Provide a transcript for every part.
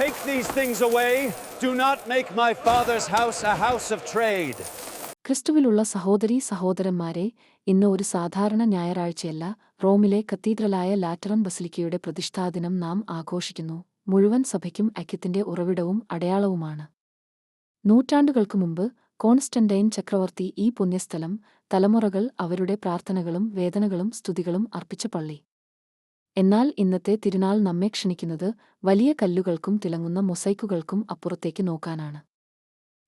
Take these things away. Do not make my father's house a house of trade. ക്രിസ്തുവിലുള്ള സഹോദരീ സഹോദരന്മാരെ ഇന്ന് ഒരു സാധാരണ ഞായറാഴ്ചയല്ല റോമിലെ കത്തീഡ്രലായ ലാറ്ററൻ ബസിലിക്കയുടെ പ്രതിഷ്ഠാദിനം നാം ആഘോഷിക്കുന്നു മുഴുവൻ സഭയ്ക്കും ഐക്യത്തിന്റെ ഉറവിടവും അടയാളവുമാണ് നൂറ്റാണ്ടുകൾക്ക് മുമ്പ് കോൺസ്റ്റന്റൈൻ ചക്രവർത്തി ഈ പുണ്യസ്ഥലം തലമുറകൾ അവരുടെ പ്രാർത്ഥനകളും വേദനകളും സ്തുതികളും അർപ്പിച്ച പള്ളി എന്നാൽ ഇന്നത്തെ തിരുനാൾ നമ്മെ ക്ഷണിക്കുന്നത് വലിയ കല്ലുകൾക്കും തിളങ്ങുന്ന മൊസൈക്കുകൾക്കും അപ്പുറത്തേക്ക് നോക്കാനാണ്.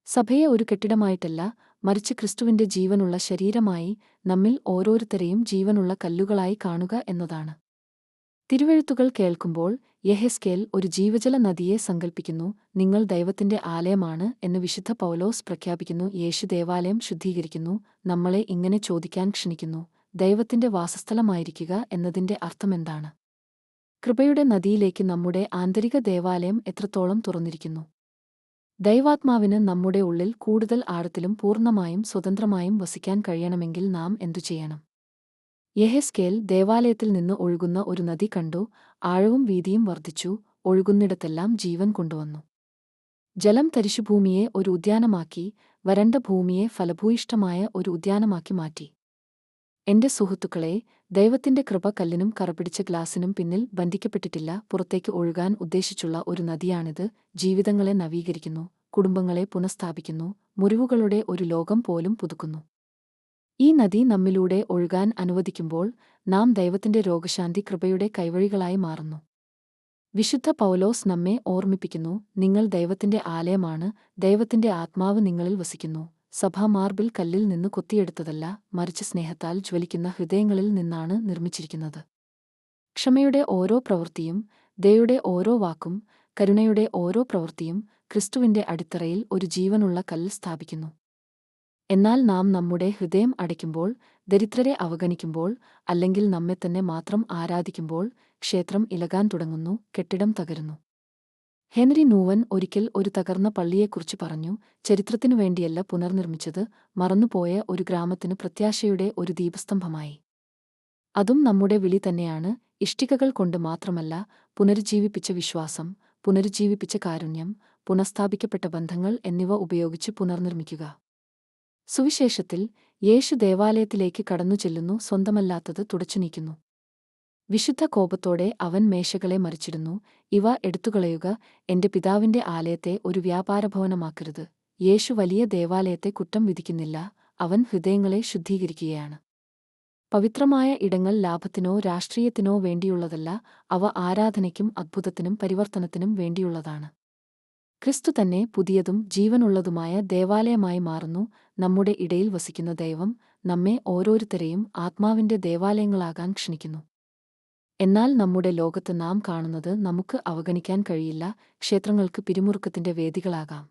സഭയെ ഒരു കെട്ടിടമായിട്ടല്ല മറിച്ച് ക്രിസ്തുവിന്റെ ജീവനുള്ള ശരീരമായി നമ്മിൽ ഓരോരുത്തരെയും ജീവനുള്ള കല്ലുകളായി കാണുക എന്നതാണ്. തിരുവെഴുത്തുകൾ കേൾക്കുമ്പോൾ യഹെസ്കേൽ ഒരു ജീവജല നദിയെ സങ്കൽപ്പിക്കുന്നു നിങ്ങൾ ദൈവത്തിന്റെ ആലയമാണ് എന്ന് വിശുദ്ധ പൗലോസ് പ്രഖ്യാപിക്കുന്നു യേശു ദേവാലയം ശുദ്ധീകരിക്കുന്നു നമ്മളെ ഇങ്ങനെ ചോദിക്കാൻ ക്ഷണിക്കുന്നു. ദൈവത്തിന്റെ വാസസ്ഥലമായിരിക്കുക എന്നതിന്റെ അർത്ഥമെന്താണ്? കൃപയുടെ നദിയിലേക്ക് നമ്മുടെ ആന്തരിക ദേവാലയം എത്രത്തോളം തുറന്നിരിക്കുന്നു? ദൈവാത്മാവിന് നമ്മുടെ ഉള്ളിൽ കൂടുതൽ ആഴത്തിലും പൂർണമായും സ്വതന്ത്രമായും വസിക്കാൻ കഴിയണമെങ്കിൽ നാം എന്തു ചെയ്യണം? യഹെസ്കേൽ ദേവാലയത്തിൽ നിന്ന് ഒഴുകുന്ന ഒരു നദി കണ്ടു ആഴവും വീതിയും വർദ്ധിച്ചു ഒഴുകുന്നിടത്തെല്ലാം ജീവൻ കൊണ്ടുവന്നു. ജലം തരിശുഭൂമിയെ ഒരു ഉദ്യാനമാക്കി വരണ്ട ഭൂമിയെ ഫലഭൂയിഷ്ടമായ ഒരു ഉദ്യാനമാക്കി മാറ്റി. എന്റെ സുഹൃത്തുക്കളെ ദൈവത്തിന്റെ കൃപ കല്ലിനും കറപിടിച്ച ഗ്ലാസിനും പിന്നിൽ ബന്ധിക്കപ്പെട്ടിട്ടില്ല പുറത്തേക്ക് ഒഴുകാൻ ഉദ്ദേശിച്ചുള്ള ഒരു നദിയാണിത്. ജീവിതങ്ങളെ നവീകരിക്കുന്നു കുടുംബങ്ങളെ പുനഃസ്ഥാപിക്കുന്നു മുറിവുകളുടെ ഒരു ലോകം പോലും പുതുക്കുന്നു. ഈ നദി നമ്മിലൂടെ ഒഴുകാൻ അനുവദിക്കുമ്പോൾ നാം ദൈവത്തിന്റെ രോഗശാന്തി കൃപയുടെ കൈവഴികളായി മാറുന്നു. വിശുദ്ധ പൗലോസ് നമ്മെ ഓർമ്മിപ്പിക്കുന്നു നിങ്ങൾ ദൈവത്തിന്റെ ആലയമാണ് ദൈവത്തിന്റെ ആത്മാവ് നിങ്ങളിൽ വസിക്കുന്നു. സഭ മാർബിൾ കല്ലിൽ നിന്ന് കൊത്തിയെടുത്തതല്ല മറിച്ച് സ്നേഹത്താൽ ജ്വലിക്കുന്ന ഹൃദയങ്ങളിൽ നിന്നാണ് നിർമ്മിച്ചിരിക്കുന്നത്. ക്ഷമയുടെ ഓരോ പ്രവൃത്തിയും ദയുടെ ഓരോ വാക്കും കരുണയുടെ ഓരോ പ്രവൃത്തിയും ക്രിസ്തുവിന്റെ അടിത്തറയിൽ ഒരു ജീവനുള്ള കല്ല് സ്ഥാപിക്കുന്നു. എന്നാൽ നാം നമ്മുടെ ഹൃദയം അടയ്ക്കുമ്പോൾ ദരിദ്രരെ അവഗണിക്കുമ്പോൾ അല്ലെങ്കിൽ നമ്മെത്തന്നെ മാത്രം ആരാധിക്കുമ്പോൾ ക്ഷേത്രം ഇലകാൻ തുടങ്ങുന്നു കെട്ടിടം തകരുന്നു. ഹെൻറി നൂവൻ ഒരിക്കൽ ഒരു തകർന്ന പള്ളിയെക്കുറിച്ച് പറഞ്ഞു ചരിത്രത്തിനു വേണ്ടിയല്ല പുനർനിർമ്മിച്ചത് മറന്നുപോയ ഒരു ഗ്രാമത്തിന് പ്രത്യാശയുടെ ഒരു ദീപസ്തംഭമായി. അതും നമ്മുടെ വിളി തന്നെയാണ് ഇഷ്ടികകൾ കൊണ്ട് മാത്രമല്ല പുനരുജ്ജീവിപ്പിച്ച വിശ്വാസം പുനരുജ്ജീവിപ്പിച്ച കാരുണ്യം പുനഃസ്ഥാപിക്കപ്പെട്ട ബന്ധങ്ങൾ എന്നിവ ഉപയോഗിച്ച് പുനർനിർമ്മിക്കുക. സുവിശേഷത്തിൽ യേശു ദേവാലയത്തിലേക്ക് കടന്നു ചെല്ലുന്നു സ്വന്തമല്ലാത്തത് തുടച്ചുനീക്കുന്നു വിശുദ്ധ കോപത്തോടെ അവൻ മേശകളെ മറിച്ചിടുന്നു. ഇവ എടുത്തുകളയുക എന്റെ പിതാവിന്റെ ആലയത്തെ ഒരു വ്യാപാരഭവനമാക്കരുത്. യേശു വലിയ ദേവാലയത്തെ കുറ്റം വിധിക്കുന്നില്ല. അവൻ ഹൃദയങ്ങളെ ശുദ്ധീകരിക്കുകയാണ്. പവിത്രമായ ഇടങ്ങൾ ലാഭത്തിനോ രാഷ്ട്രീയത്തിനോ വേണ്ടിയുള്ളതല്ല. അവ ആരാധനയ്ക്കും അത്ഭുതത്തിനും പരിവർത്തനത്തിനും വേണ്ടിയുള്ളതാണ്. ക്രിസ്തു തന്നെ പുതിയതും ജീവനുള്ളതുമായ ദേവാലയമായി മാറുന്നു. നമ്മുടെ ഇടയിൽ വസിക്കുന്ന ദൈവം നമ്മെ ഓരോരുത്തരെയും ആത്മാവിന്റെ ദേവാലയങ്ങളാകാൻ ക്ഷണിക്കുന്നു. എന്നാൽ നമ്മുടെ ലോകത്ത് നാം കാണുന്നത് നമുക്ക് അവഗണിക്കാൻ കഴിയില്ല ക്ഷേത്രങ്ങൾക്ക് പിരിമുറുക്കത്തിന്റെ വേദികളാകാം.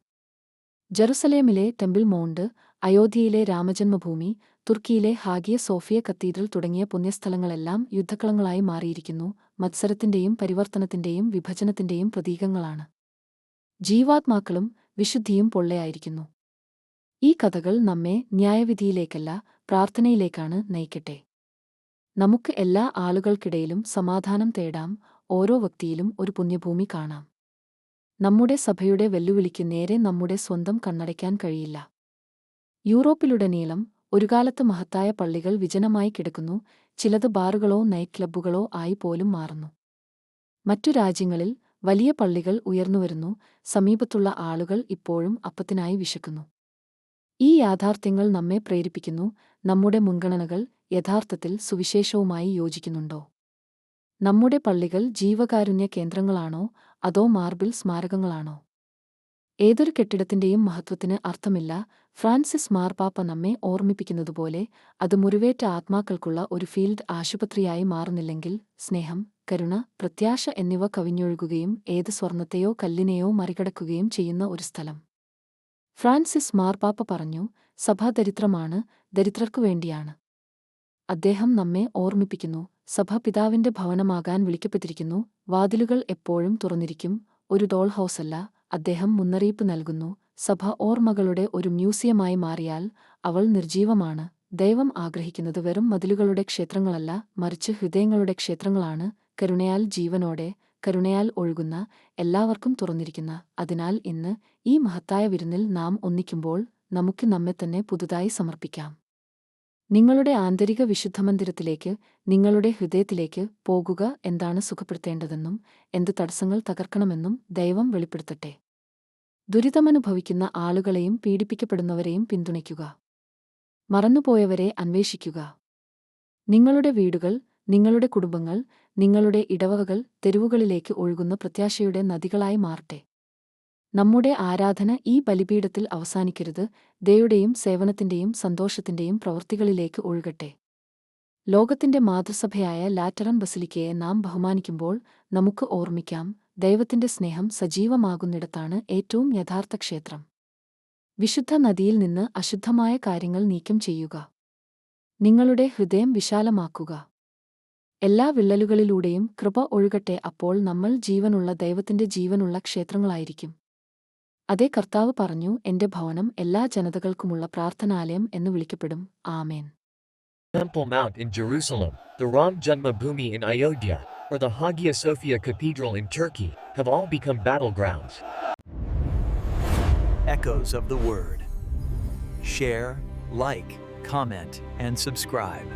ജറുസലേമിലെ ടെമ്പിൾ മൗണ്ട് അയോധ്യയിലെ രാമജന്മഭൂമി തുർക്കിയിലെ ഹാഗിയ സോഫിയ കത്തീഡ്രൽ തുടങ്ങിയ പുണ്യസ്ഥലങ്ങളെല്ലാം യുദ്ധക്കളങ്ങളായി മാറിയിരിക്കുന്നു മത്സരത്തിന്റെയും പരിവർത്തനത്തിന്റെയും വിഭജനത്തിന്റെയും പ്രതീകങ്ങളാണ്. ജീവാത്മാക്കളും വിശുദ്ധിയും പൊള്ളയായിരിക്കുന്നു. ഈ കഥകൾ നമ്മെ ന്യായവിധിയിലേക്കല്ല പ്രാർത്ഥനയിലേക്കാണ് നയിക്കട്ടെ. നമുക്ക് എല്ലാ ആളുകൾക്കിടയിലും സമാധാനം തേടാം ഓരോ വ്യക്തിയിലും ഒരു പുണ്യഭൂമി കാണാം. നമ്മുടെ സഭയുടെ വെല്ലുവിളിക്ക് നേരെ നമ്മുടെ സ്വന്തം കണ്ണടയ്ക്കാൻ കഴിയില്ല. യൂറോപ്പിലുടനീളം ഒരു കാലത്ത് മഹത്തായ പള്ളികൾ വിജനമായി കിടക്കുന്നു ചിലത് ബാറുകളോ നൈറ്റ് ക്ലബ്ബുകളോ ആയി പോലും മാറുന്നു. മറ്റു രാജ്യങ്ങളിൽ വലിയ പള്ളികൾ ഉയർന്നുവരുന്നു സമീപത്തുള്ള ആളുകൾ ഇപ്പോഴും അപ്പത്തിനായി വിശക്കുന്നു. ഈ യാഥാർത്ഥ്യങ്ങൾ നമ്മെ പ്രേരിപ്പിക്കുന്നു നമ്മുടെ മുൻഗണനകൾ യഥാർത്ഥത്തിൽ സുവിശേഷവുമായി യോജിക്കുന്നുണ്ടോ? നമ്മുടെ പള്ളികൾ ജീവകാരുണ്യ കേന്ദ്രങ്ങളാണോ? അതോ മാർബിൾ സ്മാരകങ്ങളാണോ? ഏതൊരു കെട്ടിടത്തിന്റെയും മഹത്വത്തിന് അർത്ഥമില്ല. ഫ്രാൻസിസ് മാർപാപ്പ നമ്മെ ഓർമ്മിപ്പിക്കുന്നതുപോലെ അത് മുറിവേറ്റ ആത്മാക്കൾക്കുള്ള ഒരു ഫീൽഡ് ആശുപത്രിയായി മാറുന്നില്ലെങ്കിൽ സ്നേഹം കരുണ പ്രത്യാശ എന്നിവ കവിഞ്ഞൊഴുകുകയും ഏത് സ്വർണത്തെയോ കല്ലിനെയോ മറികടക്കുകയും ചെയ്യുന്ന ഒരു സ്ഥലം. ഫ്രാൻസിസ് മാർപാപ്പ പറഞ്ഞു സഭാദരിദ്രമാണ് ദരിദ്രർക്കു വേണ്ടിയാണ്. അദ്ദേഹം നമ്മെ ഓർമ്മിപ്പിക്കുന്നു. സഭ പിതാവിന്റെ ഭവനമാകാൻ വിളിക്കപ്പെട്ടിരിക്കുന്നു. വാതിലുകൾ എപ്പോഴും തുറന്നിരിക്കും. ഒരു ഡോൾ ഹൗസല്ല. അദ്ദേഹം മുന്നറിയിപ്പ് നൽകുന്നു. സഭ ഓർമ്മകളുടെ ഒരു മ്യൂസിയമായി മാറിയാൽ അവൾ നിർജീവമാണ് ദൈവം ആഗ്രഹിക്കുന്നത് വെറും മതിലുകളുടെ ക്ഷേത്രങ്ങളല്ല മറിച്ച് ഹൃദയങ്ങളുടെ ക്ഷേത്രങ്ങളാണ്. കരുണയാൽ ജീവനോടെ കരുണയാൽ ഒഴുകുന്ന എല്ലാവർക്കും തുറന്നിരിക്കുന്ന. അതിനാൽ ഇന്ന് ഈ മഹത്തായ വിരുന്നിൽ നാം ഒന്നിക്കുമ്പോൾ നമുക്ക് നമ്മെ തന്നെ പുതുതായി സമർപ്പിക്കാം. നിങ്ങളുടെ ആന്തരിക വിശുദ്ധമന്ദിരത്തിലേക്ക് നിങ്ങളുടെ ഹൃദയത്തിലേക്ക് പോകുക എന്താണ് സുഖപ്പെടുത്തേണ്ടതെന്നും എന്ത് തടസ്സങ്ങൾ തകർക്കണമെന്നും ദൈവം വെളിപ്പെടുത്തട്ടെ. ദുരിതമനുഭവിക്കുന്ന ആളുകളെയും പീഡിപ്പിക്കപ്പെടുന്നവരെയും പിന്തുണയ്ക്കുക. മറന്നുപോയവരെ അന്വേഷിക്കുക. നിങ്ങളുടെ വീടുകൾ നിങ്ങളുടെ കുടുംബങ്ങൾ നിങ്ങളുടെ ഇടവകകൾ തെരുവുകളിലേക്ക് ഒഴുകുന്ന പ്രത്യാശയുടെ നദികളായി മാറട്ടെ. നമ്മുടെ ആരാധന ഈ ബലിപീഠത്തിൽ അവസാനിക്കരുത്. ദയുടെയും സേവനത്തിന്റെയും സന്തോഷത്തിന്റെയും പ്രവൃത്തികളിലേക്ക് ഒഴുകട്ടെ. ലോകത്തിന്റെ മാതൃസഭയായ ലാറ്ററൻ ബസിലിക്കയെ നാം ബഹുമാനിക്കുമ്പോൾ നമുക്ക് ഓർമ്മിക്കാം ദൈവത്തിന്റെ സ്നേഹം സജീവമാകുന്നിടത്താണ് ഏറ്റവും യഥാർത്ഥ ക്ഷേത്രം. വിശുദ്ധ നദിയിൽ നിന്ന് അശുദ്ധമായ കാര്യങ്ങൾ നീക്കം ചെയ്യുക. നിങ്ങളുടെ ഹൃദയം വിശാലമാക്കുക. എല്ലാ വിള്ളലുകളിലൂടെയും കൃപ ഒഴുകട്ടെ. അപ്പോൾ നമ്മൾ ജീവനുള്ള ദൈവത്തിന്റെ ജീവനുള്ള ക്ഷേത്രങ്ങളായിരിക്കും. അതേ കർത്താവ് പറഞ്ഞു എന്റെ ഭവനം എല്ലാ ജനതകൾക്കുമുള്ള പ്രാർത്ഥനാലയം എന്ന് വിളിക്കപ്പെടും ആമേൻ Temple Mount in Jerusalem, the Ram Janma Bhoomi in Ayodhya, or the Hagia Sophia Cathedral in Turkey, have all become battlegrounds. Echoes of the Word. Share, like, comment, and subscribe.